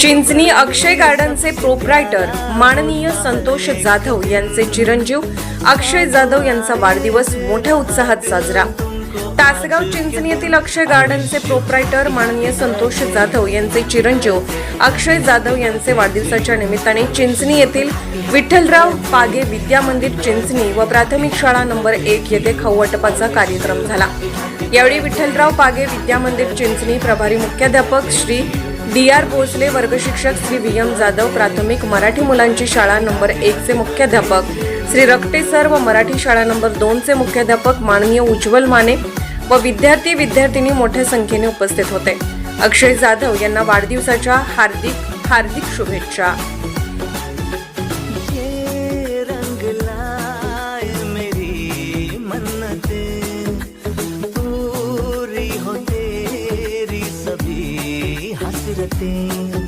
चिंचणी अक्षय गार्डनचे proprietor माननीय संतोष जाधव यांचे चिरंजीव अक्षय जाधव यांचा वाढदिवस मोठ्या उत्साहात साजरा. तासगाव चिंचणी येथील अक्षय गार्डनचे प्रोप्रायटर माननीय संतोष जाधव यांचे चिरंजीव अक्षय जाधव यांचे वाढदिवसाच्या निमित्ताने चिंचणी येथील विठ्ठलराव पागे विद्या मंदिर चिंचणी व प्राथमिक शाळा नंबर एक येथे खवटपाचा कार्यक्रम झाला. यावेळी विठ्ठलराव पागे विद्या मंदिर चिंचणी प्रभारी मुख्याध्यापक श्री डी आर भोसले वर्गशिक्षक श्री व्ही एम जाधव प्राथमिक मराठी मुलांची शाळा नंबर एकचे मुख्याध्यापक. श्री रक्टे सर व मराठी शाळा नंबर दोनचे मुख्याध्यापक माननीय उज्ज्वल माने व विद्यार्थी विद्यार्थिनी मोठ्या संख्येने उपस्थित होते. अक्षय जाधव यांना वाढदिवसाच्या हार्दिक हार्दिक शुभेच्छा. रंगलाय मेरी मन्नते. good thing.